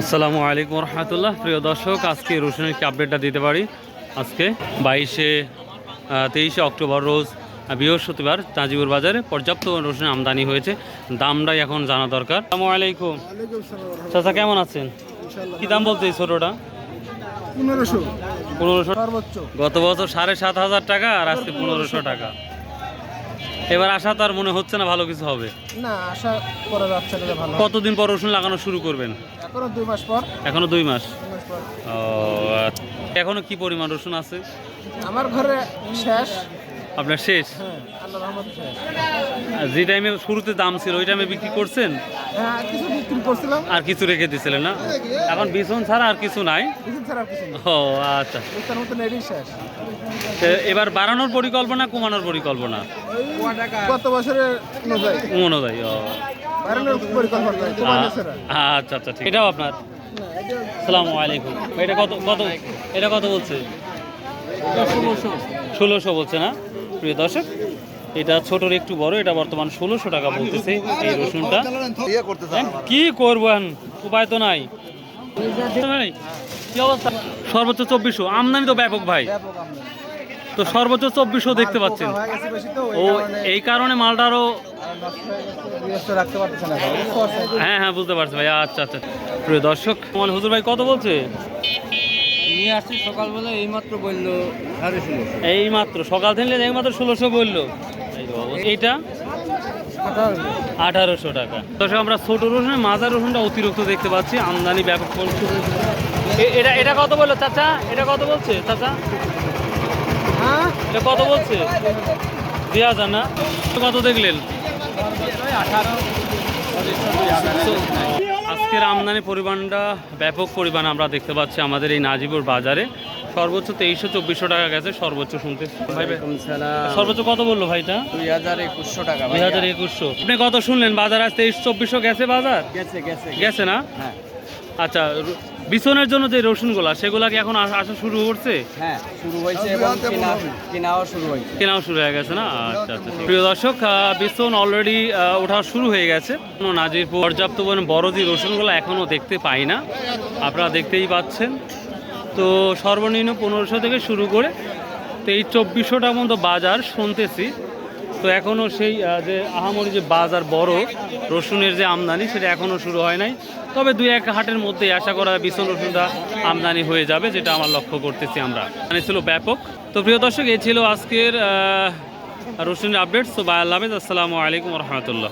আসসালামু আলাইকুম রহমতুল্লাহ। প্রিয় দর্শক আজকে রসুনের কি আপডেটটা দিতে পারি। আজকে বাইশে তেইশে অক্টোবর রোজ বৃহস্পতিবার তাজিপুর বাজারে পর্যাপ্ত রসুনের আমদানি হয়েছে। দামটাই এখন জানা দরকার। আসসালামু আলাইকুম। চাচা কেমন আছেন? কি দাম বলতে এই ছোটোটা? পনেরোশো। পনেরোশো। গত বছর সাড়ে সাত হাজার টাকা আর আজকে পনেরোশো টাকা। এবার আশা তার মনে হচ্ছে না ভালো কিছু হবে। না আশা করা যাচ্ছে না ভালো কতদিন পর রসুন লাগানো শুরু করবেন? এখনও দুই মাস পর। এখনও দুই মাস? ও আচ্ছা। এখনও কি পরিমাণ রসুন আছে? আমার ঘরে শেষ। আপনার শেষ? হ্যাঁ যে টাইমে শুরুতে দাম ছিল ওই টাইমে বিক্রি করছেন? হ্যাঁ কিছু বিক্রি করছিলাম। আর কিছু রেখে দিছিলেন না? এখন বিছন ছাড়া আর কিছু নাই? ও আচ্ছা। এবার বাড়ানোর পরিকল্পনা কমানোর পরিকল্পনা? গত বছরের অনুযায়ী? ও। আচ্ছা আচ্ছা ঠিক। এটাও আপনার? সালামু আলাইকুম। এটা কত কত এটা কত বলছে? ষোলোশো বলছে না? প্রিয় দর্শক এটা ছোটর একটু বড় এটা বর্তমান ষোলোশো টাকা বলতেছে এই রসুনটা। হ্যাঁ, কি করবেন উপায় তো নাই। সর্বোচ্চ চব্বিশশো। আমদানি তো ব্যাপক ভাই। তো সর্বোচ্চ চব্বিশশো দেখতে পাচ্ছেন। ও এই কারণে মালটারও? হ্যাঁ হ্যাঁ বুঝতে পারছি ভাই। আচ্ছা আচ্ছা। প্রিয় দর্শক আমার হুজুর ভাই কত বলছে? নিয়ে আসছি সকালবেলা এইমাত্র বলল সাড়ে ষোলোশো। এই সকাল থেকে এই মাত্র ষোলোশো বলল। এইটা? আঠারোশো টাকা। দর্শক আমরা ছোট রসুন মাজার রসুনটা অতিরিক্ত দেখতে পাচ্ছি। আমদানি ব্যাপক। এ- এটা এটা কত বলল চাচা? এটা কত বলছে চাচা? হ্যাঁ এটা কত বলছে? দুই হাজার না। কত দেখলেন? আজকের আমদানি পরিমাণটা ব্যাপক পরিমাণ আমরা দেখতে পাচ্ছি আমাদের এই নাজিপুর বাজারে। সর্বোচ্চ তেইশশো চব্বিশশো টাকা গেছে সর্বোচ্চ শুনতে সর্বোচ্চ কত বলল ভাইটা? দুই হাজার একুশশো টাকা দুই হাজার একুশশো। আপনি কত শুনলেন? বাজার আজ তেইশ চব্বিশশো গেছে বাজার? গেছে গেছে গেছে। না? হ্যাঁ। আচ্ছা বিছনের জন্য যে রসুনগুলা সেগুলা কি এখন আস- আসা শুরু করছে? হ্যাঁ শুরু হয়েছে এবং কেনাও শুরু হয়েছে। কেনাও শুরু হয়ে গেছে না? আচ্ছা আচ্ছা। প্রিয় দর্শক বিছন অলরেডি ওঠা শুরু হয়ে গেছে। নাজিরপুর পর্যাপ্ত পরিমাণ বড় যে রসুনগুলো এখনও দেখতে পাই না। আপনারা দেখতেই পাচ্ছেন। তো সর্বনিম্ন পনেরোশো থেকে শুরু করে তো এই চব্বিশশোটা মতো বাজার শুনতেছি। তো এখনও সেই যে আহামরি যে বাজার বড়, রসুনের যে আমদানি, সেটা এখনও শুরু হয় নাই। তবে দুই এক হাটের মধ্যেই আশা করা বিচল রসুনটা আমদানি হয়ে যাবে, যেটা আমার লক্ষ্য করতেছি আমরা। মানে ছিল ব্যাপক। তো প্রিয় দর্শক, এ ছিল আজকের রসুনের আপডেট তো আল্লাহ আসসালামু আলাইকুম রহমতুল্লাহ।